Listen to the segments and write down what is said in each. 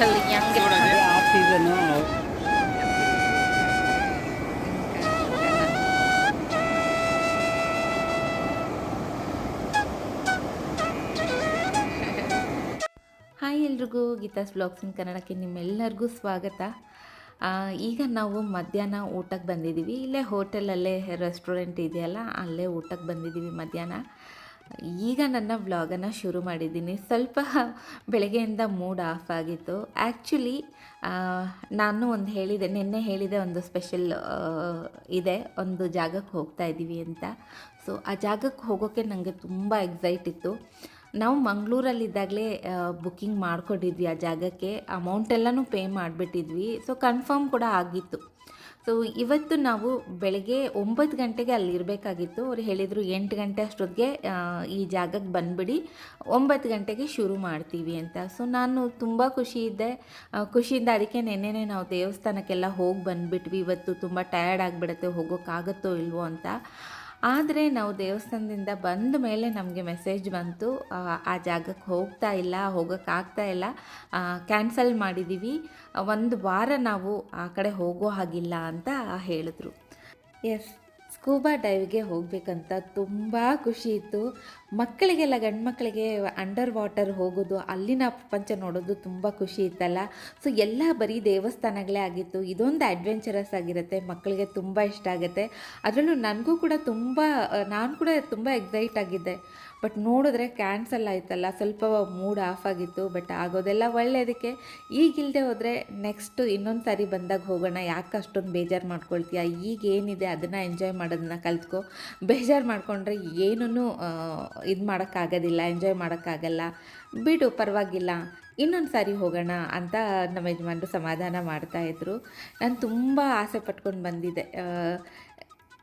Of season hi ಎಲ್ರಿಗೂ Geetha's blogs ಇನ್ ಕನ್ನಡಕ್ಕೆ ನಿಮ್ಮೆಲ್ಲರಿಗೂ ಸ್ವಾಗತ. ಆ, ಈಗ ನಾವು ಮಧ್ಯಾಹ್ನ ಊಟಕ್ಕೆ ಬಂದಿದ್ದೀವಿ. ಇಲ್ಲೇ ಹೋಟೆಲಲ್ಲೇ ರೆಸ್ಟೋರೆಂಟ್ ಇದೆಯಲ್ಲ ಅಲ್ಲೇ ಊಟಕ್ಕೆ ಬಂದಿದ್ದೀವಿ ಮಧ್ಯಾಹ್ನ. ಈಗ ನನ್ನ ವ್ಲಾಗನ್ನು ಶುರು ಮಾಡಿದ್ದೀನಿ. ಸ್ವಲ್ಪ ಬೆಳಗ್ಗೆಯಿಂದ ಮೂಡ್ ಆಫ್ ಆಗಿತ್ತು. ಆ್ಯಕ್ಚುಲಿ ನಾನು ಒಂದು ಹೇಳಿದೆ, ನಿನ್ನೆ ಹೇಳಿದೆ ಒಂದು ಸ್ಪೆಷಲ್ ಇದೆ. ಒಂದು ಜಾಗಕ್ಕೆ ಹೋಗ್ತಾ ಇದ್ದೀವಿ ಅಂತ. ಸೊ ಆ ಜಾಗಕ್ಕೆ ಹೋಗೋಕ್ಕೆ ನನಗೆ ತುಂಬ ಎಕ್ಸೈಟ್ ಇತ್ತು. ನಾವು ಮಂಗಳೂರಲ್ಲಿದ್ದಾಗಲೇ ಬುಕ್ಕಿಂಗ್ ಮಾಡ್ಕೊಂಡಿದ್ವಿ ಆ ಜಾಗಕ್ಕೆ. ಅಮೌಂಟ್ ಎಲ್ಲನೂ ಪೇ ಮಾಡಿಬಿಟ್ಟಿದ್ವಿ. ಸೊ ಕನ್ಫರ್ಮ್ ಕೂಡ ಆಗಿತ್ತು. ಸೊ ಇವತ್ತು ನಾವು ಬೆಳಗ್ಗೆ ಒಂಬತ್ತು ಗಂಟೆಗೆ ಅಲ್ಲಿ ಇರಬೇಕಾಗಿತ್ತು ಅವ್ರು ಹೇಳಿದರು ಎಂಟು ಗಂಟೆ ಅಷ್ಟೊತ್ತಿಗೆ ಈ ಜಾಗಕ್ಕೆ ಬಂದುಬಿಡಿ. ಒಂಬತ್ತು ಗಂಟೆಗೆ ಶುರು ಮಾಡ್ತೀವಿ ಅಂತ. ಸೊ ನಾನು ತುಂಬ ಖುಷಿ ಇದ್ದೆ. ಖುಷಿಯಿಂದ ಅದಕ್ಕೆ ನೆನ್ನೆನೇ ನಾವು ದೇವಸ್ಥಾನಕ್ಕೆಲ್ಲ ಹೋಗಿ ಬಂದುಬಿಟ್ವಿ. ಇವತ್ತು ತುಂಬ ಟಯರ್ಡ್ ಆಗಿಬಿಡುತ್ತೆ, ಹೋಗೋಕ್ಕಾಗತ್ತೋ ಇಲ್ವೋ ಅಂತ. ಆದರೆ ನಾವು ದೇವಸ್ಥಾನದಿಂದ ಬಂದ ಮೇಲೆ ನಮಗೆ ಮೆಸೇಜ್ ಬಂತು ಆ, ಜಾಗಕ್ಕೆ ಹೋಗ್ತಾ ಇಲ್ಲ ಹೋಗೋಕ್ಕಾಗ್ತಾ ಇಲ್ಲ ಕ್ಯಾನ್ಸಲ್ ಮಾಡಿದ್ದೀವಿ ಒಂದು ವಾರ ನಾವು ಆ ಕಡೆ ಹೋಗೋ ಹಾಗಿಲ್ಲ ಅಂತ ಹೇಳಿದ್ರು. ಎಸ್ ಸ್ಕೂಬಾ ಡೈವ್ಗೆ ಹೋಗಬೇಕಂತ ತುಂಬ ಖುಷಿ ಇತ್ತು. ಮಕ್ಕಳಿಗೆಲ್ಲ ಗಂಡು ಮಕ್ಕಳಿಗೆ ಅಂಡರ್ ವಾಟರ್ ಹೋಗೋದು, ಅಲ್ಲಿನ ಪ್ರಪಂಚ ನೋಡೋದು ತುಂಬ ಖುಷಿ ಇತ್ತಲ್ಲ. ಸೊ ಎಲ್ಲ ಬರೀ ದೇವಸ್ಥಾನಗಳೇ ಆಗಿತ್ತು. ಇದೊಂದು ಅಡ್ವೆಂಚರಸ್ ಆಗಿರುತ್ತೆ. ಮಕ್ಕಳಿಗೆ ತುಂಬ ಇಷ್ಟ ಆಗುತ್ತೆ. ಅದರಲ್ಲೂ ನನಗೂ ಕೂಡ ತುಂಬ, ನಾನು ಕೂಡ ತುಂಬ ಎಕ್ಸೈಟ್ ಆಗಿದ್ದೆ. ಬಟ್ ನೋಡಿದ್ರೆ ಕ್ಯಾನ್ಸಲ್ ಆಯ್ತಲ್ಲ, ಸ್ವಲ್ಪ ಮೂಡ್ ಆಫ್ ಆಗಿತ್ತು ಬಟ್ ಆಗೋದೆಲ್ಲ ಒಳ್ಳೆಯದಕ್ಕೆ ಈಗಿಲ್ಲದೆ ಹೋದರೆ ನೆಕ್ಸ್ಟು ಇನ್ನೊಂದು ಸಾರಿ ಬಂದಾಗ ಹೋಗೋಣ, ಯಾಕೆ ಅಷ್ಟೊಂದು ಬೇಜಾರು ಮಾಡ್ಕೊಳ್ತೀಯ? ಈಗ ಏನಿದೆ, ಅದನ್ನು ಎಂಜಾಯ್ ಮಾಡೋದನ್ನ ಕಲ್ತ್ಕೊ. ಬೇಜಾರು ಮಾಡಿಕೊಂಡ್ರೆ ಏನೂ ಇದು ಮಾಡೋಕ್ಕಾಗೋದಿಲ್ಲ ಎಂಜಾಯ್ ಮಾಡೋಕ್ಕಾಗಲ್ಲ. ಬಿಡು, ಪರವಾಗಿಲ್ಲ. ಇನ್ನೊಂದು ಸಾರಿ ಹೋಗೋಣ ಅಂತ ನಮ್ಮ ಯಜಮಾನರು ಸಮಾಧಾನ ಮಾಡ್ತಾಯಿದ್ರು ನಾನು ತುಂಬ ಆಸೆ ಪಟ್ಕೊಂಡು ಬಂದಿದ್ದೆ.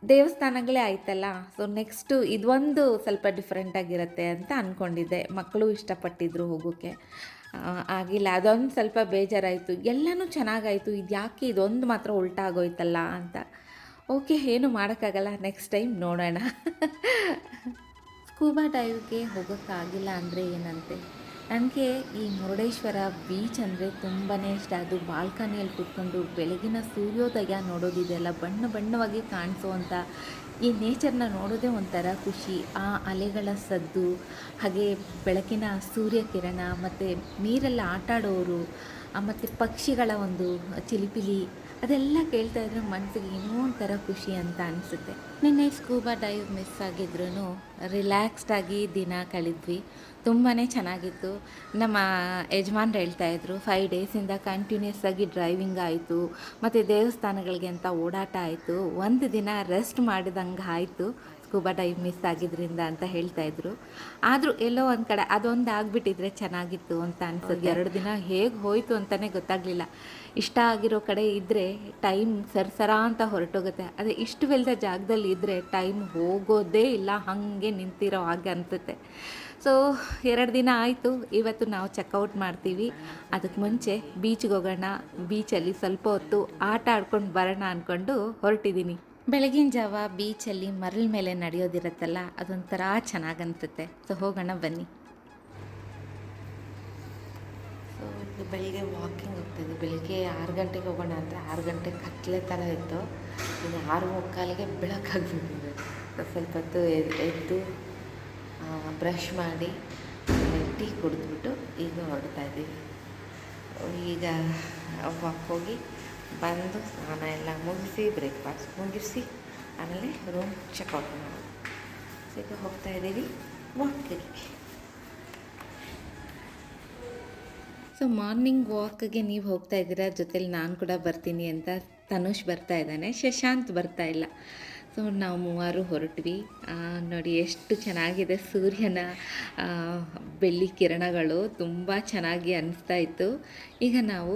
ದೇವಸ್ಥಾನಗಳೇ ಆಯ್ತಲ್ಲ? ಸೊ ನೆಕ್ಸ್ಟು ಇದೊಂದು ಸ್ವಲ್ಪ ಡಿಫ್ರೆಂಟ್ ಆಗಿರುತ್ತೆ ಅಂತ ಅಂದ್ಕೊಂಡಿದ್ದೆ ಮಕ್ಕಳು ಇಷ್ಟಪಟ್ಟಿದ್ರು ಹೋಗೋಕ್ಕೆ ಆಗಿಲ್ಲ. ಅದೊಂದು ಸ್ವಲ್ಪ ಬೇಜಾರಾಯಿತು. ಎಲ್ಲನೂ ಚೆನ್ನಾಗಾಯಿತು. ಇದು ಯಾಕೆ ಇದೊಂದು ಮಾತ್ರ ಉಲ್ಟಾಗೋಯ್ತಲ್ಲ ಅಂತ. ಓಕೆ ಏನು ಮಾಡೋಕ್ಕಾಗಲ್ಲ. ನೆಕ್ಸ್ಟ್ ಟೈಮ್ ನೋಡೋಣ. ಸ್ಕೂಬಾ ಡೈವ್ಗೆ ಹೋಗೋಕ್ಕಾಗಿಲ್ಲ ಅಂದರೆ ಏನಂತೆ? ನನಗೆ ಈ ಮುರುಡೇಶ್ವರ ಬೀಚ್ ಅಂದರೆ ತುಂಬಾ ಇಷ್ಟ. ಅದು ಬಾಲ್ಕನಿಯಲ್ಲಿ ಕೂತ್ಕೊಂಡು ಬೆಳಗಿನ ಸೂರ್ಯೋದಯ ನೋಡೋದಿದೆಯಲ್ಲ ಬಣ್ಣ ಬಣ್ಣವಾಗಿ ಕಾಣಿಸೋವಂಥ ಈ ನೇಚರ್ನ ನೋಡೋದೇ ಒಂಥರ ಖುಷಿ. ಆ ಅಲೆಗಳ ಸದ್ದು, ಹಾಗೆ ಬೆಳಕಿನ ಸೂರ್ಯಕಿರಣ ಮತ್ತು ನೀರೆಲ್ಲ ಆಟಾಡೋರು ಮತ್ತು ಪಕ್ಷಿಗಳ ಒಂದು ಚಿಲಿಪಿಲಿ ಅದೆಲ್ಲ ಕೇಳ್ತಾ ಇದ್ರೆ ಮನಸ್ಸಿಗೆ ಏನೋ ಒಂಥರ ಖುಷಿ ಅಂತ ಅನಿಸುತ್ತೆ. ನಿನ್ನೆ ಸ್ಕೂಬಾ ಡೈವ್ ಮಿಸ್ ಆಗಿದ್ರೂ ರಿಲ್ಯಾಕ್ಸ್ಡ್ ಆಗಿ ದಿನ ಕಳೆದ್ವಿ. ತುಂಬಾ ಚೆನ್ನಾಗಿತ್ತು. ನಮ್ಮ ಯಜಮಾನ್ರು ಹೇಳ್ತಾ ಇದ್ರು ಫೈವ್ ಡೇಸಿಂದ ಕಂಟಿನ್ಯೂಸ್ ಆಗಿ ಡ್ರೈವಿಂಗ್ ಆಯಿತು. ಮತ್ತು ದೇವಸ್ಥಾನಗಳಿಗೆ ಅಂತ ಓಡಾಟ ಆಯಿತು. ಒಂದು ದಿನ ರೆಸ್ಟ್ ಮಾಡಿದಂಗೆ ಆಯಿತು. ಸ್ಕೂಬಾ ಡೈವ್ ಮಿಸ್ ಆಗಿದ್ರಿಂದ ಅಂತ ಹೇಳ್ತಾ ಇದ್ರು. ಆದರೂ ಎಲ್ಲೋ ಒಂದು ಕಡೆ ಅದೊಂದು ಆಗಿಬಿಟ್ಟಿದ್ರೆ ಚೆನ್ನಾಗಿತ್ತು ಅಂತ ಅನ್ಸುತ್ತೆ. ಎರಡು ದಿನ ಹೇಗೆ ಹೋಯಿತು ಅಂತಲೇ ಗೊತ್ತಾಗಲಿಲ್ಲ. ಇಷ್ಟ ಆಗಿರೋ ಕಡೆ ಇದ್ದರೆ ಟೈಮ್ ಸರ್ಸರ ಅಂತ ಹೊರಟೋಗುತ್ತೆ. ಅದೇ ಇಷ್ಟವಿಲ್ಲದ ಜಾಗದಲ್ಲಿ ಇದ್ದರೆ ಟೈಮ್ ಹೋಗೋದೇ ಇಲ್ಲ ಹಾಗೆ ನಿಂತಿರೋ ಹಾಗೆ ಅನ್ಸುತ್ತೆ. ಸೊ ಎರಡು ದಿನ ಆಯಿತು. ಇವತ್ತು ನಾವು ಚೆಕ್ಔಟ್ ಮಾಡ್ತೀವಿ. ಅದಕ್ಕೆ ಮುಂಚೆ ಬೀಚ್ಗೆ ಹೋಗೋಣ. ಬೀಚಲ್ಲಿ ಸ್ವಲ್ಪ ಹೊತ್ತು ಆಟ ಆಡ್ಕೊಂಡು ಬರೋಣ ಅಂದ್ಕೊಂಡು ಹೊರಟಿದ್ದೀನಿ ಬೆಳಗಿನ ಜಾವ ಬೀಚಲ್ಲಿ ಮರಳ ಮೇಲೆ ನಡೆಯೋದಿರುತ್ತಲ್ಲ, ಅದೊಂಥರ ಚೆನ್ನಾಗಿ ಅನ್ಸುತ್ತೆ ಸೊ ಹೋಗೋಣ ಬನ್ನಿ. ಸೊ ಇದು ಬೆಳಿಗ್ಗೆ ವಾಕಿಂಗ್ ಹೋಗ್ತಿದ್ವಿ ಬೆಳಿಗ್ಗೆ ಆರು ಗಂಟೆಗೆ ಹೋಗೋಣ ಅಂದರೆ ಆರು ಗಂಟೆ ಕತ್ಲೆ ಥರ ಇತ್ತು. ಇನ್ನು ಆರು ಮುಕ್ಕಾಲಿಗೆ ಬೆಳಕಾಗ್ಬಿಟ್ಟಿದೆ ಸೊ ಸ್ವಲ್ಪ ಹೊತ್ತು ಎದ್- ಎದ್ದು ಬ್ರಷ್ ಮಾಡಿ ಟೀ ಕುಡಿದ್ಬಿಟ್ಟು ಈಗ ಹೊರಡ್ತಾ ಇದ್ದೀವಿ. ಈಗ ವಾಕ್ ಹೋಗಿ ಬಂದು ಸ್ನಾನ ಎಲ್ಲ ಮುಗಿಸಿ ಬ್ರೇಕ್ಫಾಸ್ಟ್ ಮುಗಿಸಿ ಆಮೇಲೆ ರೂಮ್ ಚೆಕ್ಔಟ್ ಮಾಡೋದು ಸ್ವಲ್ಪ ಹೋಗ್ತಾ ಇದ್ದೀವಿ ವಾಕಿಗೆ ಸೊ ಮಾರ್ನಿಂಗ್ ವಾಕ್ಗೆ ನೀವು ಹೋಗ್ತಾ ಇದ್ದೀರಾ? ಜೊತೇಲಿ ನಾನು ಕೂಡ ಬರ್ತೀನಿ ಅಂತ ತನುಷ್ ಬರ್ತಾ ಇದ್ದಾನೆ. ಶಶಾಂತ್ ಬರ್ತಾ ಇಲ್ಲ. ಸೊ ನಾವು ಮೂವರು ಹೊರಟ್ವಿ. ನೋಡಿ, ಎಷ್ಟು ಚೆನ್ನಾಗಿದೆ ಸೂರ್ಯನ ಬೆಳ್ಳಿ ಕಿರಣಗಳು. ತುಂಬ ಚೆನ್ನಾಗಿ ಅನಿಸ್ತಾ ಇತ್ತು. ಈಗ ನಾವು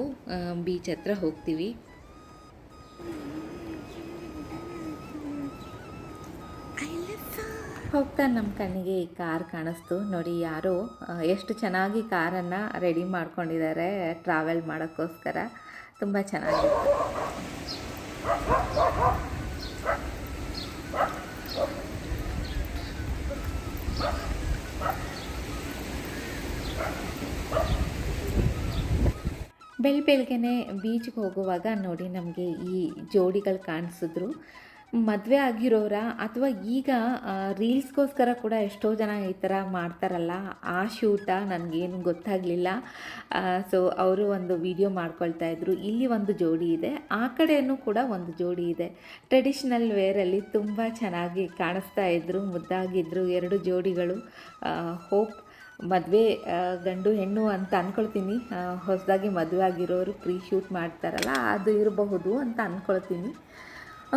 ಬೀಚ್ ಹತ್ರ ಹೋಗ್ತೀವಿ. ಹೋಗ್ತಾ ನಮ್ಮ ಕಣ್ಣಿಗೆ ಈ ಕಾರ್ ಕಾಣಿಸ್ತು. ನೋಡಿ ಯಾರು ಎಷ್ಟು ಚೆನ್ನಾಗಿ ಕಾರನ್ನು ರೆಡಿ ಮಾಡ್ಕೊಂಡಿದ್ದಾರೆ ಟ್ರಾವೆಲ್ ಮಾಡೋಕ್ಕೋಸ್ಕರ. ತುಂಬ ಚೆನ್ನಾಗಿತ್ತು. ಬೆಳ ಬೆಳಗ್ಗೆನೆ ಬೀಚ್ಗೆ ಹೋಗುವಾಗ ನೋಡಿ ನಮಗೆ ಈ ಜೋಡಿಗಳು ಕಾಣಿಸಿದ್ರು. ಮದುವೆ ಆಗಿರೋರ ಅಥವಾ ಈಗ ರೀಲ್ಸ್ಗೋಸ್ಕರ ಕೂಡ ಎಷ್ಟೋ ಜನ ಈ ಥರ ಮಾಡ್ತಾರಲ್ಲ, ಆ ಶೂಟ ನನಗೇನು ಗೊತ್ತಾಗಲಿಲ್ಲ. ಸೊ ಅವರು ಒಂದು ವಿಡಿಯೋ ಮಾಡ್ಕೊಳ್ತಾ ಇದ್ರು. ಇಲ್ಲಿ ಒಂದು ಜೋಡಿ ಇದೆ. ಆ ಕಡೆಯೂ ಕೂಡ ಒಂದು ಜೋಡಿ ಇದೆ. ಟ್ರೆಡಿಷ್ನಲ್ ವೇರಲ್ಲಿ ತುಂಬ ಚೆನ್ನಾಗಿ ಕಾಣಿಸ್ತಾ ಇದ್ರು ಮುದ್ದಾಗಿದ್ದರು ಎರಡು ಜೋಡಿಗಳು. ಹೋಪ್ ಮದುವೆ ಗಂಡು ಹೆಣ್ಣು ಅಂತ ಅಂದ್ಕೊಳ್ತೀನಿ ಹೊಸದಾಗಿ ಮದುವೆ ಆಗಿರೋರು ಪ್ರೀ ಶೂಟ್ ಮಾಡ್ತಾರಲ್ಲ, ಅದು ಇರಬಹುದು ಅಂತ ಅಂದ್ಕೊಳ್ತೀನಿ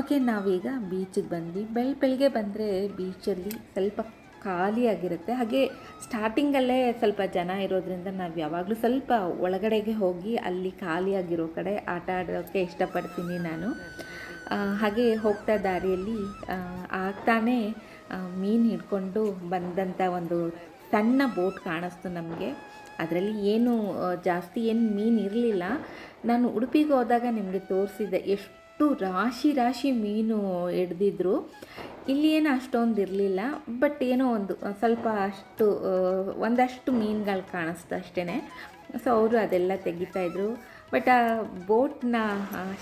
ಓಕೆ, ನಾವೀಗ ಬೀಚಿಗೆ ಬಂದ್ವಿ. ಬೆಳ್, ಬೆಳಗ್ಗೆ ಬಂದರೆ ಬೀಚಲ್ಲಿ ಸ್ವಲ್ಪ ಖಾಲಿಯಾಗಿರುತ್ತೆ ಹಾಗೆ ಸ್ಟಾರ್ಟಿಂಗಲ್ಲೇ ಸ್ವಲ್ಪ ಜನ ಇರೋದ್ರಿಂದ ನಾವು ಯಾವಾಗಲೂ ಸ್ವಲ್ಪ ಒಳಗಡೆಗೆ ಹೋಗಿ ಅಲ್ಲಿ ಖಾಲಿಯಾಗಿರೋ ಕಡೆ ಆಟ ಆಡೋಕ್ಕೆ ಇಷ್ಟಪಡ್ತೀನಿ ನಾನು. ಹಾಗೆ ಹೋಗ್ತಾ ದಾರಿಯಲ್ಲಿ ಆಗ್ತಾನೆ ಮೀನು ಹಿಡ್ಕೊಂಡು ಬಂದಂಥ ಒಂದು ಸಣ್ಣ ಬೋಟ್ ಕಾಣಿಸ್ತು ನಮಗೆ. ಅದರಲ್ಲಿ ಏನು ಜಾಸ್ತಿ ಏನು ಮೀನು ಇರಲಿಲ್ಲ. ನಾನು ಉಡುಪಿಗೆ ಹೋದಾಗ ನಿಮಗೆ ತೋರಿಸಿದ್ದೆ ಎಷ್ಟು ರಾಶಿ ರಾಶಿ ಮೀನು ಹಿಡ್ದಿದ್ರು. ಇಲ್ಲಿ ಏನು ಅಷ್ಟೊಂದು ಇರಲಿಲ್ಲ. ಬಟ್ ಏನೋ ಒಂದು, ಸ್ವಲ್ಪ ಅಷ್ಟು ಒಂದಷ್ಟು ಮೀನುಗಳು ಕಾಣಿಸ್ತು ಅಷ್ಟೇ ಸೊ, ಅವರು ಅದೆಲ್ಲ ತೆಗಿತಾಯಿದ್ರು ಬಟ್ ಆ ಬೋಟ್ನ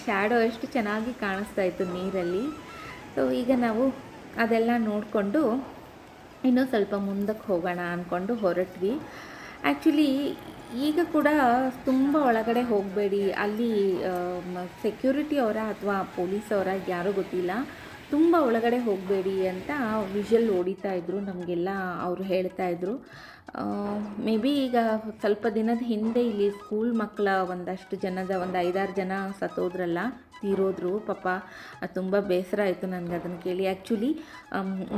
ಶ್ಯಾಡೋ ಎಷ್ಟು ಚೆನ್ನಾಗಿ ಕಾಣಿಸ್ತಾ ಇತ್ತು ನೀರಲ್ಲಿ. ಸೊ, ಈಗ ನಾವು ಅದೆಲ್ಲ ನೋಡಿಕೊಂಡು ಇನ್ನೂ ಸ್ವಲ್ಪ ಮುಂದಕ್ಕೆ ಹೋಗೋಣ ಅಂದ್ಕೊಂಡು ಹೊರಟ್ವಿ. ಆ್ಯಕ್ಚುಲಿ ಈಗ ಕೂಡ ತುಂಬ ಒಳಗಡೆ ಹೋಗಬೇಡಿ. ಅಲ್ಲಿ ಸೆಕ್ಯೂರಿಟಿ ಅವರ ಅಥವಾ ಪೊಲೀಸ್ ಅವರ ಯಾರೂ ಗೊತ್ತಿಲ್ಲ. ತುಂಬ ಒಳಗಡೆ ಹೋಗಬೇಡಿ ಅಂತ ವಿಷಲ್ ಹೊಡಿತಾ ಇದ್ದರು ನಮಗೆಲ್ಲ ಅವರು ಹೇಳ್ತಾ ಇದ್ದರು ಮೇ ಬಿ ಈಗ ಸ್ವಲ್ಪ ದಿನದ ಹಿಂದೆ ಇಲ್ಲಿ ಸ್ಕೂಲ್ ಮಕ್ಕಳ ಒಂದಷ್ಟು ಜನದ, ಒಂದು ಐದಾರು ಜನ ಸತ್ತೋದ್ರಲ್ಲ, ತೀರೋದ್ರು, ಪಾಪ ತುಂಬ ಬೇಸರ ಆಯಿತು ನನಗೆ ಅದನ್ನು ಕೇಳಿ. ಆ್ಯಕ್ಚುಲಿ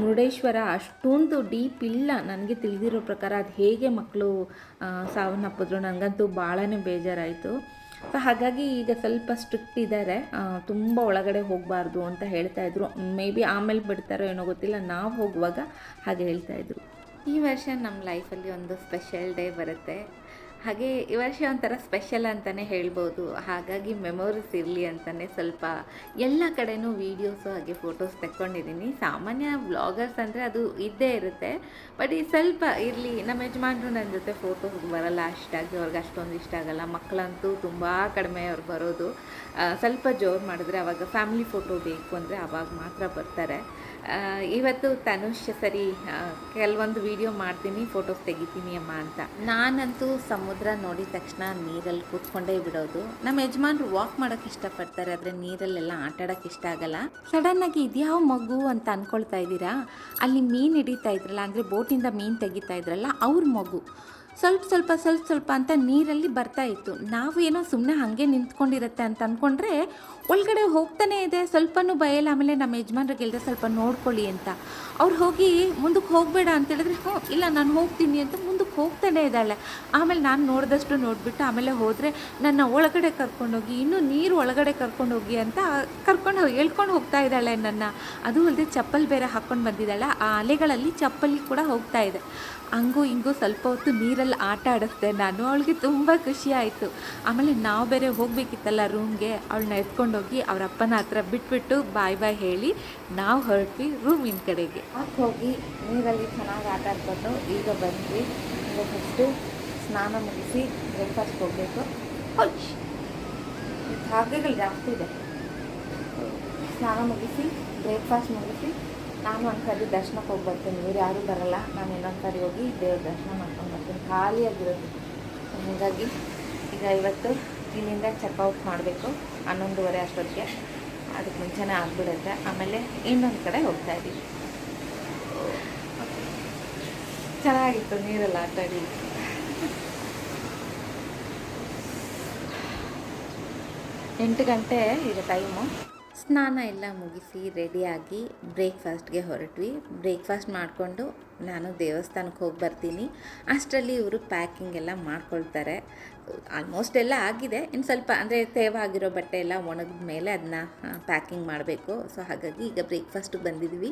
ಮುರುಡೇಶ್ವರ ಅಷ್ಟೊಂದು ಡೀಪ್ ಇಲ್ಲ. ನನಗೆ ತಿಳಿದಿರೋ ಪ್ರಕಾರ ಅದು ಹೇಗೆ ಮಕ್ಕಳು ಸಾವನ್ನಪ್ಪಿದ್ರು. ನನಗಂತೂ ಭಾಳನೇ ಬೇಜಾರಾಯಿತು. ಸೊ ಹಾಗಾಗಿ ಈಗ ಸ್ವಲ್ಪ ಸ್ಟ್ರಿಕ್ಟ್ ಇದ್ದಾರೆ ತುಂಬ ಒಳಗಡೆ ಹೋಗಬಾರ್ದು ಅಂತ ಹೇಳ್ತಾ ಇದ್ರು. ಮೇ ಬಿ ಆಮೇಲೆ ಬಿಡ್ತಾರೋ ಏನೋ ಗೊತ್ತಿಲ್ಲ. ನಾವು ಹೋಗುವಾಗ ಹಾಗೆ ಹೇಳ್ತಾ ಇದ್ರು. ಈ ವರ್ಷ ನಮ್ಮ ಲೈಫಲ್ಲಿ ಒಂದು ಸ್ಪೆಷಲ್ ಡೇ ಬರುತ್ತೆ. ಹಾಗೆ ಈ ವರ್ಷ ಒಂಥರ ಸ್ಪೆಷಲ್ ಅಂತಲೇ ಹೇಳ್ಬೋದು. ಹಾಗಾಗಿ ಮೆಮೊರೀಸ್ ಇರಲಿ ಅಂತಲೇ ಸ್ವಲ್ಪ ಎಲ್ಲ ಕಡೆನೂ ವೀಡಿಯೋಸು ಹಾಗೆ ಫೋಟೋಸ್ ತೆಕ್ಕೊಂಡಿದ್ದೀನಿ. ಸಾಮಾನ್ಯ ವ್ಲಾಗರ್ಸ್ ಅಂದರೆ ಅದು ಇದ್ದೇ ಇರುತ್ತೆ. ಬಟ್ ಈ ಸ್ವಲ್ಪ ಇರಲಿ, ನಮ್ಮ ಯಜಮಾನ್ರು ನನ್ನ ಜೊತೆ ಫೋಟೋಸ್ ಬರಲ್ಲ, ಅಷ್ಟಾಗಿ ಅವ್ರಿಗೆ ಅಷ್ಟೊಂದು ಇಷ್ಟ ಆಗಲ್ಲ. ಮಕ್ಕಳಂತೂ ತುಂಬ ಕಡಿಮೆ ಅವ್ರು ಬರೋದು. ಸ್ವಲ್ಪ ಜೋರು ಮಾಡಿದ್ರೆ ಅವಾಗ ಫ್ಯಾಮಿಲಿ ಫೋಟೋ ಬೇಕು ಅಂದರೆ ಅವಾಗ ಮಾತ್ರ ಬರ್ತಾರೆ. ಇವತ್ತು ತನುಷ್ ಸರಿ ಕೆಲವೊಂದು ವಿಡಿಯೋ ಮಾಡ್ತೀನಿ ಫೋಟೋಸ್ ತೆಗಿತೀನಿ ಅಮ್ಮ ಅಂತ. ನಾನಂತೂ ಸಮುದ್ರ ನೋಡಿದ ತಕ್ಷಣ ನೀರಲ್ಲಿ ಕೂತ್ಕೊಂಡೇ ಬಿಡೋದು. ನಮ್ಮ ಯಜಮಾನ್ರು ವಾಕ್ ಮಾಡೋಕೆ ಇಷ್ಟಪಡ್ತಾರೆ, ಆದರೆ ನೀರಲ್ಲೆಲ್ಲ ಆಟ ಆಡೋಕೆ ಇಷ್ಟ ಆಗಲ್ಲ. ಸಡನ್ನಾಗಿ ಇದ್ಯಾವ ಮಗು ಅಂತ ಅಂದ್ಕೊಳ್ತಾ ಇದ್ದೀರಾ? ಅಲ್ಲಿ ಮೀನು ಹಿಡಿತಾ ಇದ್ರಲ್ಲ, ಅಂದರೆ ಬೋಟಿಂದ ಮೀನು ತೆಗಿತಾ ಇದ್ರಲ್ಲ, ಅವ್ರ ಮಗು. ಸ್ವಲ್ಪ ಸ್ವಲ್ಪ ಸ್ವಲ್ಪ ಸ್ವಲ್ಪ ಅಂತ ನೀರಲ್ಲಿ ಬರ್ತಾ ಇತ್ತು. ನಾವು ಏನೋ ಸುಮ್ಮನೆ ಹಾಗೆ ನಿಂತ್ಕೊಂಡಿರತ್ತೆ ಅಂತ ಅಂದ್ಕೊಂಡ್ರೆ ಒಳಗಡೆ ಹೋಗ್ತಾನೆ ಇದೆ. ಸ್ವಲ್ಪನೂ ಬಯಲ್ಲ. ಆಮೇಲೆ ನಮ್ಮ ಯಜಮಾನ್ರಿಗೆ ಹೇಳಿದ್ರೆ ಸ್ವಲ್ಪ ನೋಡ್ಕೊಳ್ಳಿ ಅಂತ. ಅವ್ರು ಹೋಗಿ, ಮುಂದಕ್ಕೆ ಹೋಗಬೇಡ ಅಂತ ಹೇಳಿದ್ರೆ, ಹ್ಞೂ, ಇಲ್ಲ, ನಾನು ಹೋಗ್ತೀನಿ ಅಂತ ಮುಂದಕ್ಕೆ ಹೋಗ್ತಾನೆ ಇದ್ದಾಳೆ. ಆಮೇಲೆ ನಾನು ನೋಡಿದಷ್ಟು ನೋಡಿಬಿಟ್ಟು ಆಮೇಲೆ ಹೋದರೆ, ನನ್ನ ಒಳಗಡೆ ಕರ್ಕೊಂಡೋಗಿ, ಇನ್ನೂ ನೀರು ಒಳಗಡೆ ಕರ್ಕೊಂಡೋಗಿ ಅಂತ ಕರ್ಕೊಂಡು ಹೇಳ್ಕೊಂಡು ಹೋಗ್ತಾ ಇದ್ದಾಳೆ ನನ್ನ. ಅದು ಅಲ್ಲದೆ ಚಪ್ಪಲ್ ಬೇರೆ ಹಾಕ್ಕೊಂಡು ಬಂದಿದ್ದಾಳೆ. ಆ ಅಲೆಗಳಲ್ಲಿ ಚಪ್ಪಲಿ ಕೂಡ ಹೋಗ್ತಾ ಇದೆ. ಹಂಗೂ ಹಿಂಗೂ ಸ್ವಲ್ಪ ಹೊತ್ತು ನೀರಲ್ಲಿ ಆಟ ಆಡಿಸ್ದೆ ನಾನು. ಅವಳಿಗೆ ತುಂಬ ಖುಷಿ ಆಯಿತು. ಆಮೇಲೆ ನಾವು ಬೇರೆ ಹೋಗಬೇಕಿತ್ತಲ್ಲ ರೂಮ್ಗೆ ಅವಳನ್ನ ಎತ್ಕೊಂಡೋಗಿ ಅವ್ರ ಅಪ್ಪನ ಹತ್ರ ಬಿಟ್ಬಿಟ್ಟು ಬಾಯ್ ಬಾಯ್ ಹೇಳಿ ನಾವು ಹೊರಟ್ವಿ ರೂಮಿನ ಕಡೆಗೆ. ಅಕ್ಕ ಹೋಗಿ ನೀರಲ್ಲಿ ಚೆನ್ನಾಗಿ ಆಟ ಆಡ್ಕೊಂಡು ಈಗ ಬಂದ್ವಿ. ಈಗ ಫಸ್ಟು ಸ್ನಾನ ಮುಗಿಸಿ ಬ್ರೇಕ್ಫಾಸ್ಟ್ ಹೋಗಬೇಕು ಹಾಗೆಗಳು ಜಾಸ್ತಿ ಇದೆ. ಸ್ನಾನ ಮುಗಿಸಿ ಬ್ರೇಕ್ಫಾಸ್ಟ್ ಮುಗಿಸಿ ನಾನು ಒಂದು ಸಾರಿ ದರ್ಶನಕ್ಕೆ ಹೋಗಿ ಬರ್ತೀನಿ. ಇವ್ರು ಯಾರೂ ಬರಲ್ಲ. ನಾನು ಇನ್ನೊಂದು ಸರಿ ಹೋಗಿ ದೇವ್ರ ದರ್ಶನ ಮಾಡ್ಕೊಂಡು ಬರ್ತೀನಿ. ಖಾಲಿಯಾಗಿರೋದು. ಹಾಗಾಗಿ ಈಗ ಇವತ್ತು ಇಲ್ಲಿಂದ ಚೆಕ್ಔಟ್ ಮಾಡಬೇಕು. ಹನ್ನೊಂದುವರೆ ಅಷ್ಟೊತ್ತಿಗೆ. ಅದಕ್ಕೆ ಮುಂಚೆನೇ ಆಗ್ಬಿಡುತ್ತೆ. ಆಮೇಲೆ ಇನ್ನೊಂದು ಕಡೆ ಹೋಗ್ತಾ ಇದ್ದೀವಿ. ಚೆನ್ನಾಗಿತ್ತು ನೀರೆಲ್ಲ ಆಟ ಎಂಟು ಗಂಟೆ ಈಗ ಟೈಮು ಸ್ನಾನ ಎಲ್ಲ ಮುಗಿಸಿ ರೆಡಿಯಾಗಿ ಬ್ರೇಕ್ಫಾಸ್ಟ್ಗೆ ಹೊರಟ್ವಿ. ಬ್ರೇಕ್ಫಾಸ್ಟ್ ಮಾಡಿಕೊಂಡು ನಾನು ದೇವಸ್ಥಾನಕ್ಕೆ ಹೋಗಿ ಬರ್ತೀನಿ. ಅಷ್ಟರಲ್ಲಿ ಇವರು ಪ್ಯಾಕಿಂಗ್ ಎಲ್ಲ ಮಾಡ್ಕೊಳ್ತಾರೆ. ಆಲ್ಮೋಸ್ಟ್ ಎಲ್ಲ ಆಗಿದೆ. ಇನ್ನು ಸ್ವಲ್ಪ ಅಂದರೆ ತೇವಾಗಿರೋ ಬಟ್ಟೆ ಎಲ್ಲ ಒಣಗಿದ ಮೇಲೆ ಅದನ್ನ ಪ್ಯಾಕಿಂಗ್ ಮಾಡಬೇಕು. ಸೊ ಹಾಗಾಗಿ ಈಗ ಬ್ರೇಕ್ಫಾಸ್ಟಿಗೆ ಬಂದಿದ್ವಿ.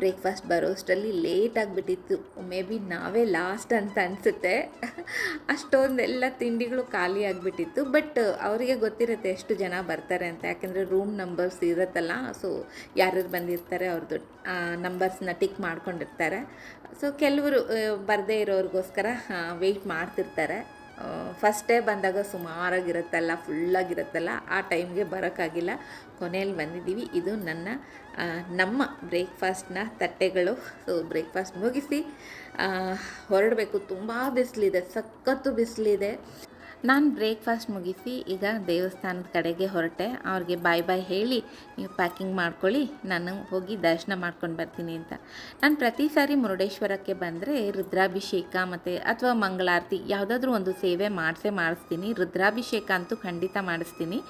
ಬ್ರೇಕ್ಫಾಸ್ಟ್ ಬರೋಷ್ಟರಲ್ಲಿ ಲೇಟ್ ಆಗಿಬಿಟ್ಟಿತ್ತು. ಮೇ ಬಿ ನಾವೇ ಲಾಸ್ಟ್ ಅಂತ ಅನಿಸುತ್ತೆ. ಅಷ್ಟೊಂದೆಲ್ಲ ತಿಂಡಿಗಳು ಖಾಲಿ ಆಗಿಬಿಟ್ಟಿತ್ತು. ಬಟ್ ಅವರಿಗೆ ಗೊತ್ತಿರುತ್ತೆ ಎಷ್ಟು ಜನ ಬರ್ತಾರೆ ಅಂತ. ಯಾಕೆಂದರೆ ರೂಮ್ ನಂಬರ್ಸ್ ಇರುತ್ತಲ್ಲ. ಸೊ ಯಾರ್ಯಾರು ಬಂದಿರ್ತಾರೆ ಅವ್ರದ್ದು ನಂಬರ್ಸ್ನ ಟಿಕ್ ಮಾಡ್ಕೊಂಡಿರ್ತಾರೆ. ಸೊ ಕೆಲವರು ಬರದೇ ಇರೋರಿಗೋಸ್ಕರ ವೆಯ್ಟ್ ಮಾಡ್ತಿರ್ತಾರೆ. ಫಸ್ಟ್ ಡೇ ಬಂದಾಗ ಸುಮಾರಾಗಿರುತ್ತಲ್ಲ ಫುಲ್ಲಾಗಿರುತ್ತಲ್ಲ ಆ ಟೈಮ್ಗೆ ಬರೋಕ್ಕಾಗಿಲ್ಲ. ಕೊನೆಯಲ್ಲಿ ಬಂದಿದ್ದೀವಿ. ಇದು ನನ್ನ ನಮ್ಮ ಬ್ರೇಕ್ಫಾಸ್ಟ್ನ ತಟ್ಟೆಗಳು. ಸೊ ಬ್ರೇಕ್ಫಾಸ್ಟ್ ಮುಗಿಸಿ ಹೊರಡಬೇಕು. ತುಂಬ ಬಿಸಿಲಿದೆ, ಸಖತ್ತು ಬಿಸಿಲಿದೆ. ನಾನು ಬ್ರೇಕ್ಫಾಸ್ಟ್ ಮುಗಿಸಿ ಈಗ ದೇವಸ್ಥಾನದ ಕಡೆಗೆ ಹೊರಟೆ. ಅವ್ರಿಗೆ ಬಾಯ್ ಬಾಯ್ ಹೇಳಿ, ನೀವು ಪ್ಯಾಕಿಂಗ್ ಮಾಡ್ಕೊಳ್ಳಿ, ನಾನು ಹೋಗಿ ದರ್ಶನ ಮಾಡ್ಕೊಂಡು ಬರ್ತೀನಿ ಅಂತ. ನಾನು ಪ್ರತಿ ಸಾರಿ ಮುರುಡೇಶ್ವರಕ್ಕೆ ಬಂದರೆ ರುದ್ರಾಭಿಷೇಕ ಮತ್ತು ಅಥವಾ ಮಂಗಳಾರತಿ ಯಾವುದಾದ್ರೂ ಒಂದು ಸೇವೆ ಮಾಡಿಸೇ ಮಾಡಿಸ್ತೀನಿ. ರುದ್ರಾಭಿಷೇಕ ಅಂತೂ ಖಂಡಿತ ಮಾಡಿಸ್ತೀನಿ.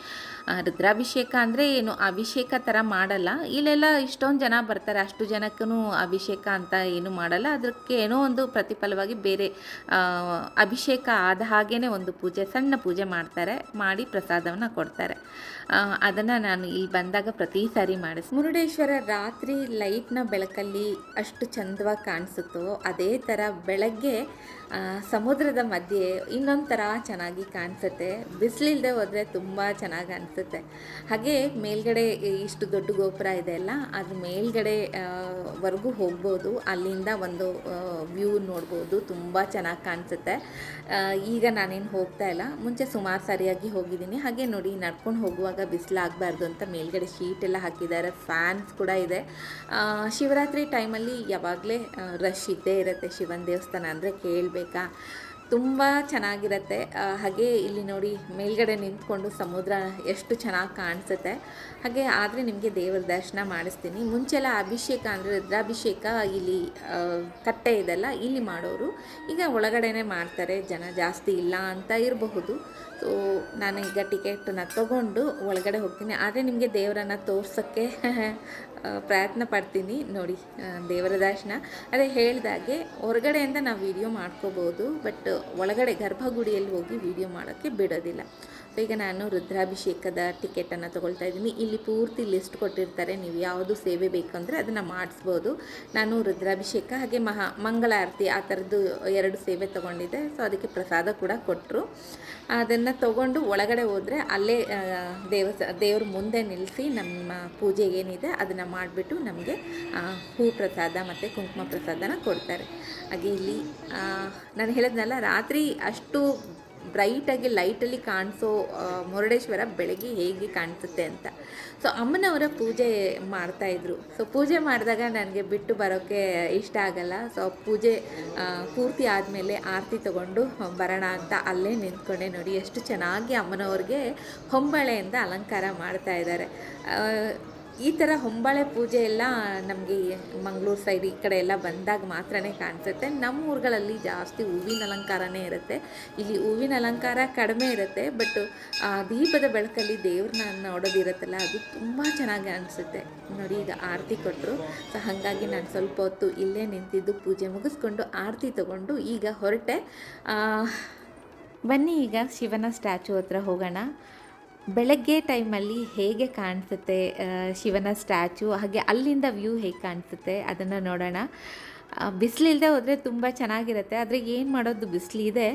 ರುದ್ರಾಭಿಷೇಕ ಅಂದರೆ ಏನು? ಅಭಿಷೇಕ ಥರ ಮಾಡಲ್ಲ. ಇಲ್ಲೆಲ್ಲ ಇಷ್ಟೊಂದು ಜನ ಬರ್ತಾರೆ. ಅಷ್ಟು ಜನಕ್ಕೂ ಅಭಿಷೇಕ ಅಂತ ಏನು ಮಾಡಲ್ಲ. ಅದಕ್ಕೆ ಏನೋ ಒಂದು ಪ್ರತಿಫಲವಾಗಿ ಬೇರೆ ಅಭಿಷೇಕ ಆದ ಹಾಗೇ ಒಂದು ಪೂಜೆ ಸಣ್ಣ ಪೂಜೆ ಮಾಡ್ತಾರೆ, ಮಾಡಿ ಪ್ರಸಾದವನ್ನು ಕೊಡ್ತಾರೆ. ಅದನ್ನು ನಾನು ಇಲ್ಲಿ ಬಂದಾಗ ಪ್ರತಿ ಸಾರಿ ಮಾಡಿಸ್ ಮುರುಡೇಶ್ವರ ರಾತ್ರಿ ಲೈಟ್ನ ಬೆಳಕಲ್ಲಿ ಅಷ್ಟು ಚಂದವಾಗಿ ಕಾಣಿಸುತ್ತೋ, ಅದೇ ಥರ ಬೆಳಗ್ಗೆ ಸಮುದ್ರದ ಮಧ್ಯೆ ಇನ್ನೊಂಥರ ಥರ ಚೆನ್ನಾಗಿ ಕಾಣಿಸುತ್ತೆ. ಬಿಸಿಲಿಲ್ಲದೆ ಹೋದರೆ ತುಂಬ ಚೆನ್ನಾಗಿ ಅನಿಸುತ್ತೆ. ಹಾಗೆ ಮೇಲ್ಗಡೆ ಇಷ್ಟು ದೊಡ್ಡ ಗೋಪುರ ಇದೆ ಅಲ್ಲ, ಅದು ಮೇಲ್ಗಡೆ ವರೆಗೂ ಹೋಗ್ಬೋದು. ಅಲ್ಲಿಂದ ಒಂದು ವ್ಯೂ ನೋಡ್ಬೋದು. ತುಂಬ ಚೆನ್ನಾಗಿ ಕಾಣಿಸುತ್ತೆ. ಈಗ ನಾನೇನು ಹೋಗ್ತಾ ಇಲ್ಲ. ಮುಂಚೆ ಸುಮಾರು ಸರಿಯಾಗಿ ಹೋಗಿದ್ದೀನಿ. ಹಾಗೆ ನೋಡಿ, ನಡ್ಕೊಂಡು ಹೋಗುವಾಗ ಬಿಸಿಲಾಗಬಾರ್ದು ಅಂತ ಮೇಲ್ಗಡೆ ಶೀಟ್ ಎಲ್ಲ ಹಾಕಿದ್ದಾರೆ. ಫ್ಯಾನ್ಸ್ ಕೂಡ ಇದೆ. ಶಿವರಾತ್ರಿ ಟೈಮಲ್ಲಿ ಯಾವಾಗಲೇ ರಶ್ ಇದ್ದೇ ಇರುತ್ತೆ ಶಿವನ ದೇವಸ್ಥಾನ ಅಂದರೆ ಕೇಳಬೇಕಾ. ತುಂಬ ಚೆನ್ನಾಗಿರುತ್ತೆ. ಹಾಗೆ ಇಲ್ಲಿ ನೋಡಿ ಮೇಲ್ಗಡೆ ನಿಂತ್ಕೊಂಡು ಸಮುದ್ರ ಎಷ್ಟು ಚೆನ್ನಾಗಿ ಕಾಣಿಸುತ್ತೆ. ಹಾಗೆ ಆದರೆ ನಿಮಗೆ ದೇವರ ದರ್ಶನ ಮಾಡಿಸ್ತೀನಿ. ಮುಂಚೆಲ್ಲ ಅಭಿಷೇಕ ಅಂದರೆ ರುದ್ರಾಭಿಷೇಕ ಇಲ್ಲಿ ಕಟ್ಟೆ ಇದೆಲ್ಲ ಇಲ್ಲಿ ಮಾಡೋರು. ಈಗ ಒಳಗಡೆನೇ ಮಾಡ್ತಾರೆ. ಜನ ಜಾಸ್ತಿ ಇಲ್ಲ ಅಂತ ಇರಬಹುದು. ಸೊ ನಾನು ಈಗ ಟಿಕೆಟನ್ನು ತೊಗೊಂಡು ಒಳಗಡೆ ಹೋಗ್ತೀನಿ. ಆದರೆ ನಿಮಗೆ ದೇವರನ್ನು ತೋರ್ಸೋಕ್ಕೆ ಪ್ರಯತ್ನ ಪಡ್ತೀನಿ. ನೋಡಿ ದೇವರ ದರ್ಶನ. ಅದೇ ಹೇಳಿದಾಗೆ ಹೊರಗಡೆಯಿಂದ ನಾವು ವಿಡಿಯೋ ಮಾಡ್ಕೋಬೋದು ಬಟ್ ಒಳಗಡೆ ಗರ್ಭಗುಡಿಯಲ್ಲಿ ಹೋಗಿ ವಿಡಿಯೋ ಮಾಡೋಕ್ಕೆ ಬಿಡೋದಿಲ್ಲ. ಸೊ ಈಗ ನಾನು ರುದ್ರಾಭಿಷೇಕದ ಟಿಕೆಟನ್ನು ತೊಗೊಳ್ತಾ ಇದ್ದೀನಿ. ಇಲ್ಲಿ ಪೂರ್ತಿ ಲಿಸ್ಟ್ ಕೊಟ್ಟಿರ್ತಾರೆ, ನೀವು ಯಾವುದು ಸೇವೆ ಬೇಕಂದರೆ ಅದನ್ನು ಮಾಡಿಸ್ಬೋದು. ನಾನು ರುದ್ರಾಭಿಷೇಕ ಹಾಗೆ ಮಹಾ ಮಂಗಳಾರತಿ ಆ ಥರದ್ದು ಎರಡು ಸೇವೆ ತೊಗೊಂಡಿದ್ದೆ, ಸೊ ಅದಕ್ಕೆ ಪ್ರಸಾದ ಕೂಡ ಕೊಟ್ಟರು. ಅದನ್ನು ತೊಗೊಂಡು ಒಳಗಡೆ ಹೋದರೆ ಅಲ್ಲೇ ದೇವಸ, ದೇವ್ರ ಮುಂದೆ ನಿಲ್ಲಿಸಿ ನಮ್ಮ ಪೂಜೆ ಏನಿದೆ ಅದನ್ನು ಮಾಡಿಬಿಟ್ಟು ನಮಗೆ ಹೂ ಪ್ರಸಾದ ಮತ್ತು ಕುಂಕುಮ ಪ್ರಸಾದನ ಕೊಡ್ತಾರೆ. ಹಾಗೆ ಇಲ್ಲಿ ನಾನು ಹೇಳಿದ್ನಲ್ಲ, ರಾತ್ರಿ ಅಷ್ಟು ಬ್ರೈಟಾಗಿ, ಲೈಟಲ್ಲಿ ಕಾಣಿಸೋ ಮುರುಡೇಶ್ವರ ಬೆಳಗ್ಗೆ ಹೇಗೆ ಕಾಣಿಸುತ್ತೆ ಅಂತ. ಸೊ ಅಮ್ಮನವರ ಪೂಜೆ ಮಾಡ್ತಾಯಿದ್ರು ಸೊ ಪೂಜೆ ಮಾಡಿದಾಗ ನನಗೆ ಬಿಟ್ಟು ಬರೋಕ್ಕೆ ಇಷ್ಟ ಆಗಲ್ಲ. ಸೊ ಪೂಜೆ ಪೂರ್ತಿ ಆದಮೇಲೆ ಆರತಿ ತಗೊಂಡು ಬರೋಣ ಅಂತ ಅಲ್ಲೇ ನಿಂತ್ಕೊಂಡೆ ನೋಡಿ. ಎಷ್ಟು ಚೆನ್ನಾಗಿ ಅಮ್ಮನವ್ರಿಗೆ ಹೊಂಬಳೆಯಿಂದ ಅಲಂಕಾರ ಮಾಡ್ತಾ ಇದ್ದಾರೆ. ಈ ಥರ ಹೊಂಬಾಳೆ ಪೂಜೆ ಎಲ್ಲ ನಮಗೆ ಮಂಗಳೂರು ಸೈಡ್ ಈ ಕಡೆ ಎಲ್ಲ ಬಂದಾಗ ಮಾತ್ರನೇ ಕಾಣಿಸುತ್ತೆ. ನಮ್ಮ ಊರುಗಳಲ್ಲಿ ಜಾಸ್ತಿ ಹೂವಿನ ಅಲಂಕಾರನೇ ಇರುತ್ತೆ. ಇಲ್ಲಿ ಹೂವಿನ ಅಲಂಕಾರ ಕಡಿಮೆ ಇರುತ್ತೆ ಬಟ್ ದೀಪದ ಬೆಳಕಲ್ಲಿ ದೇವ್ರನ್ನ ನೋಡೋದಿರುತ್ತಲ್ಲ, ಅದು ತುಂಬ ಚೆನ್ನಾಗಿ ಅನಿಸುತ್ತೆ. ನೋಡಿ, ಈಗ ಆರತಿ ಕೊಟ್ಟರು ಸೊ ಹಾಗಾಗಿ ನಾನು ಸ್ವಲ್ಪ ಹೊತ್ತು ಇಲ್ಲೇ ನಿಂತಿದ್ದು ಪೂಜೆ ಮುಗಿಸ್ಕೊಂಡು ಆರತಿ ತಗೊಂಡು ಈಗ ಹೊರಟೆ. ಬನ್ನಿ ಈಗ ಶಿವನ ಸ್ಟ್ಯಾಚು ಹತ್ರ ಹೋಗೋಣ. ಬೆಳಗ್ಗೆ ಟೈಮಲ್ಲಿ ಹೇಗೆ ಕಾಣಿಸುತ್ತೆ ಶಿವನ ಸ್ಟ್ಯಾಚು, ಹಾಗೆ ಅಲ್ಲಿಂದ ವ್ಯೂ ಹೇಗೆ ಕಾಣಿಸುತ್ತೆ ಅದನ್ನು ನೋಡೋಣ. ಬಿಸಿಲಿಲ್ಲದೆ ಹೋದರೆ ತುಂಬ ಚೆನ್ನಾಗಿರುತ್ತೆ, ಆದರೆ ಏನು ಮಾಡೋದು ಬಿಸಿಲಿದೆ.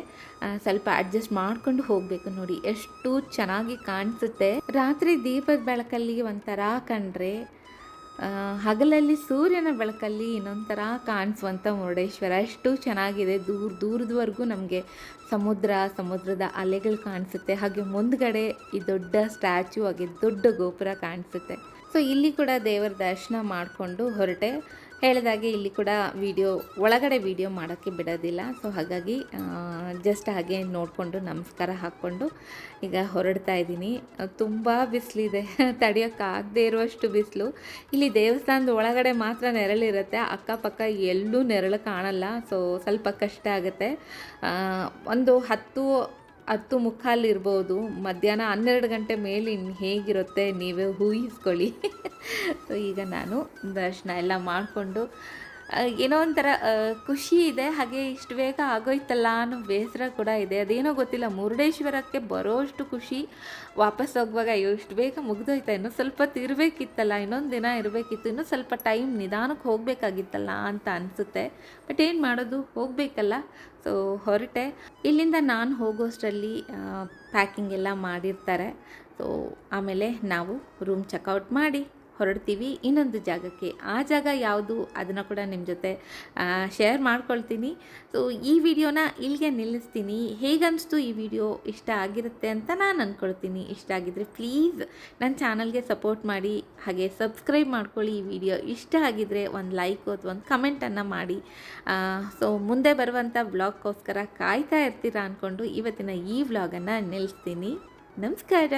ಸ್ವಲ್ಪ ಅಡ್ಜಸ್ಟ್ ಮಾಡ್ಕೊಂಡು ಹೋಗಬೇಕು ನೋಡಿ, ಎಷ್ಟು ಚೆನ್ನಾಗಿ ಕಾಣಿಸುತ್ತೆ. ರಾತ್ರಿ ದೀಪದ ಬೆಳಕಲ್ಲಿ ಒಂಥರ ಕಂಡ್ರೆ ಹಗಲಲ್ಲಿ ಸೂರ್ಯನ ಬೆಳಕಲ್ಲಿ ಇನ್ನೊಂಥರ ಕಾಣಿಸುವಂಥ ಮುರುಡೇಶ್ವರ. ಎಷ್ಟು ಚೆನ್ನಾಗಿದೆ. ದೂರ, ದೂರದವರೆಗೂ ನಮಗೆ ಸಮುದ್ರ, ಸಮುದ್ರದ ಅಲೆಗಳು ಕಾಣಿಸುತ್ತೆ. ಹಾಗೆ ಮುಂದ್ಗಡೆ ಈ ದೊಡ್ಡ ಸ್ಟ್ಯಾಚು ಹಾಗೆ ದೊಡ್ಡ ಗೋಪುರ ಕಾಣಿಸುತ್ತೆ. ಸೊ ಇಲ್ಲಿ ಕೂಡ ದೇವರ ದರ್ಶನ ಮಾಡಿಕೊಂಡು ಹೊರಟೆ. ಹೇಳಿದಾಗೆ ಇಲ್ಲಿ ಕೂಡ ವಿಡಿಯೋ, ಒಳಗಡೆ ವಿಡಿಯೋ ಮಾಡೋಕ್ಕೆ ಬಿಡೋದಿಲ್ಲ. ಸೊ ಹಾಗಾಗಿ ಜಸ್ಟ್ ಹಾಗೆ ನೋಡಿಕೊಂಡು ನಮಸ್ಕಾರ ಹಾಕ್ಕೊಂಡು ಈಗ ಹೊರಡ್ತಾ ಇದ್ದೀನಿ. ತುಂಬ ಬಿಸಿಲಿದೆ. ತಡೆಯೋಕ್ಕಾಗದೇ ಇರುವಷ್ಟು ಬಿಸಿಲು. ಇಲ್ಲಿ ದೇವಸ್ಥಾನದ ಒಳಗಡೆ ಮಾತ್ರ ನೆರಳಿರುತ್ತೆ. ಅಕ್ಕಪಕ್ಕ ಎಲ್ಲೂ ನೆರಳು ಕಾಣಲ್ಲ. ಸೊ ಸ್ವಲ್ಪ ಕಷ್ಟ ಆಗುತ್ತೆ. ಒಂದು ಹತ್ತು ಹತ್ತು ಮುಖಾಲಿರ್ಬೋದು ಮಧ್ಯಾಹ್ನ ಹನ್ನೆರಡು ಗಂಟೆ ಮೇಲೆ ಇನ್ನು ಹೇಗಿರುತ್ತೆ ನೀವೇ ಊಹಿಸ್ಕೊಳ್ಳಿ. ಸೊ ಈಗ ನಾನು ದರ್ಶನ ಎಲ್ಲ ಮಾಡಿಕೊಂಡು ಏನೋ ಒಂಥರ ಖುಷಿ ಇದೆ, ಹಾಗೆ ಇಷ್ಟು ಬೇಗ ಆಗೋಯ್ತಲ್ಲ ಅನ್ನೋ ಬೇಸರ ಕೂಡ ಇದೆ. ಅದೇನೋ ಗೊತ್ತಿಲ್ಲ, ಮುರುಡೇಶ್ವರಕ್ಕೆ ಬರೋಷ್ಟು ಖುಷಿ, ವಾಪಸ್ ಹೋಗುವಾಗ ಅಯ್ಯೋ, ಇಷ್ಟು ಬೇಗ ಮುಗ್ದೋಯ್ತಾ? ಇನ್ನೂ ಸ್ವಲ್ಪ ಇರಬೇಕಿತ್ತಲ್ಲ ಇನ್ನೊಂದು ದಿನ ಇರಬೇಕಿತ್ತು, ಇನ್ನೂ ಸ್ವಲ್ಪ ಟೈಮ್ ನಿಧಾನಕ್ಕೆ ಹೋಗಬೇಕಾಗಿತ್ತಲ್ಲ ಅಂತ ಅನಿಸುತ್ತೆ. ಬಟ್ ಏನು ಮಾಡೋದು, ಹೋಗಬೇಕಲ್ಲ. ಸೊ, ಹೊರಟೆ. ಇಲ್ಲಿಂದ ನಾನು ಹೋಗೋಷ್ಟರಲ್ಲಿ ಪ್ಯಾಕಿಂಗ್ ಎಲ್ಲ ಮಾಡಿರ್ತಾರೆ. ಸೊ, ಆಮೇಲೆ ನಾವು ರೂಮ್ ಚೆಕ್ಔಟ್ ಮಾಡಿ. ಹೊರಡ್ತೀವಿ. ಇನ್ನೊಂದು ಜಾಗಕ್ಕೆ. ಆ ಜಾಗ ಯಾವುದು ಅದನ್ನು ಕೂಡ ನಿಮ್ಮ ಜೊತೆ ಶೇರ್ ಮಾಡ್ಕೊಳ್ತೀನಿ. ಸೊ ಈ ವಿಡಿಯೋನ ಇಲ್ಲಿಗೆ ನಿಲ್ಲಿಸ್ತೀನಿ. ಹೇಗನ್ನಿಸ್ತು ಈ ವಿಡಿಯೋ? ಇಷ್ಟ ಆಗಿರುತ್ತೆ ಅಂತ ನಾನು ಅಂದ್ಕೊಳ್ತೀನಿ ಇಷ್ಟ ಆಗಿದ್ರೆ ಪ್ಲೀಸ್ ನನ್ನ ಚಾನಲ್ಗೆ ಸಪೋರ್ಟ್ ಮಾಡಿ. ಹಾಗೆ ಸಬ್ಸ್ಕ್ರೈಬ್ ಮಾಡ್ಕೊಳ್ಳಿ ಈ ವಿಡಿಯೋ. ಇಷ್ಟ ಆಗಿದ್ರೆ ಒಂದು ಲೈಕ್ ಅಥವಾ ಒಂದು ಕಮೆಂಟನ್ನು ಮಾಡಿ. ಸೊ ಮುಂದೆ ಬರುವಂಥ ವ್ಲಾಗ್ಗೋಸ್ಕರ ಕಾಯ್ತಾ ಇರ್ತೀರಾ ಅಂದ್ಕೊಂಡು ಇವತ್ತಿನ ಈ ವ್ಲಾಗನ್ನು ನಿಲ್ಲಿಸ್ತೀನಿ. ನಮಸ್ಕಾರ.